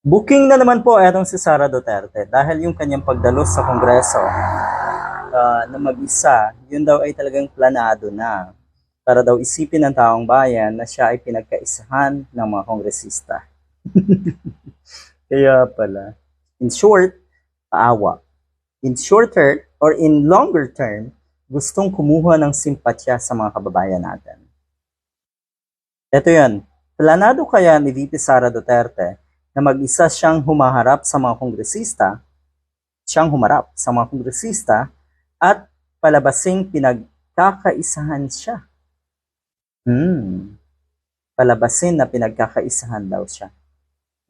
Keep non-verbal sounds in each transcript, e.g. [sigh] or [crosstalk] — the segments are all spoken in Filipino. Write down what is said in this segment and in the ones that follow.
Booking na naman po etong si Sara Duterte dahil yung kanyang pagdalos sa Kongreso ah, na mag-isa, yun daw ay talagang planado na para daw isipin ng taong bayan na siya ay pinagkaisahan ng mga kongresista. [laughs] Kaya pala. In short, paawa. In shorter or in longer term, gustong kumuha ng simpatya sa mga kababayan natin. Ito yan. Planado kaya ni VP Sara Duterte na mag-isa siyang humaharap sa mga kongresista, siyang humarap sa mga kongresista at palabasing pinagkakaisahan siya. Hmm. Palabasin na pinagkakaisahan daw siya.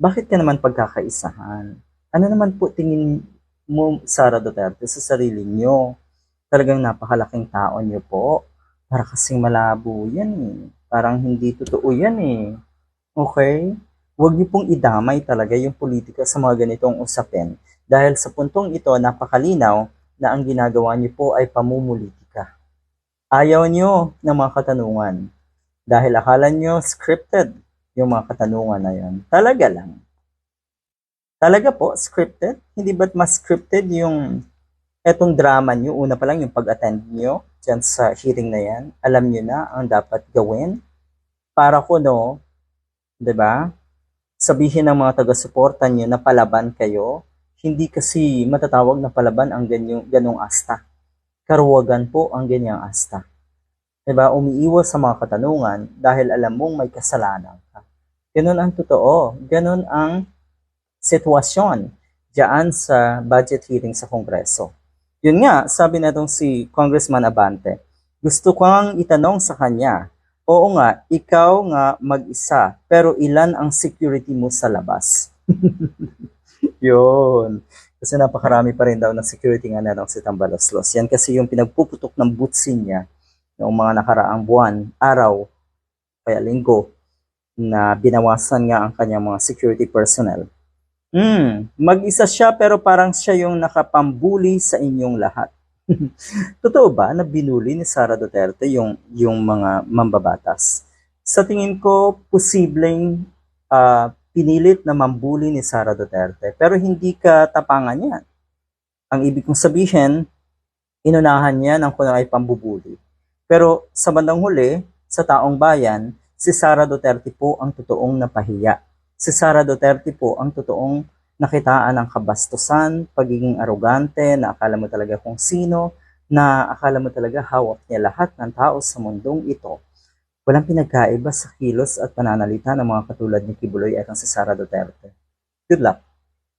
Bakit ka naman pagkakaisahan? Ano naman po tingin mo, Sara Duterte, sa sarili niyo? Talagang napakalaking tao niyo po. Para kasing malabo yan eh. Parang hindi totoo yan eh. Okay? Huwag niyo pong idamay talaga yung politika sa mga ganitong usapin. Dahil sa puntong ito, napakalinaw na ang ginagawa niyo po ay pamumulitika. Ayaw niyo ng mga katanungan. Dahil akala niyo scripted yung mga katanungan na yon. Talaga lang. Talaga po, scripted? Hindi ba't mas scripted yung etong drama niyo? Una pa lang yung pag-attend niyo dyan sa hearing na yan. Alam niyo na ang dapat gawin. Para ko no, 'di ba? Sabihin ng mga taga-suporta niyo na palaban kayo, hindi kasi matatawag na palaban ang ganyong, ganong asta. Karuwagan po ang ganyang asta. 'Di ba? Umiiwas sa mga katanungan dahil alam mong may kasalanan ka. Ganun ang totoo. Ganun ang sitwasyon diyan sa budget hearing sa Kongreso. Yun nga, sabi na si Congressman Abante, gusto ko ang itanong sa kanya, oo nga, ikaw nga mag-isa, pero ilan ang security mo sa labas? [laughs] Yun. Kasi napakarami pa rin daw ng security nga na daw si Tambaloslos. Yan kasi yung pinagpuputok ng butsin niya noong mga nakaraang buwan, araw, kaya linggo, na binawasan nga ang kanyang mga security personnel. Hmm, mag-isa siya pero parang siya yung nakapambuli sa inyong lahat. [laughs] Totoo ba na binuli ni Sara Duterte yung, yung mga mambabatas? Sa tingin ko, posibleng ah, pinilit na mambuli ni Sara Duterte pero hindi ka tapangan yan. Ang ibig kong sabihin, inunahan niya ng kung ay pambubuli. Pero sa bandang huli, sa taong bayan, si Sara Duterte po ang totoong napahiya. Si Sara Duterte po ang totoong nakitaan ng kabastusan, pagiging arogante, na akala mo talaga kung sino, na akala mo talaga hawak niya lahat ng tao sa mundong ito. Walang pinagkaiba sa kilos at pananalita ng mga katulad ni Kibuloy at ang si Sara Duterte. Good luck!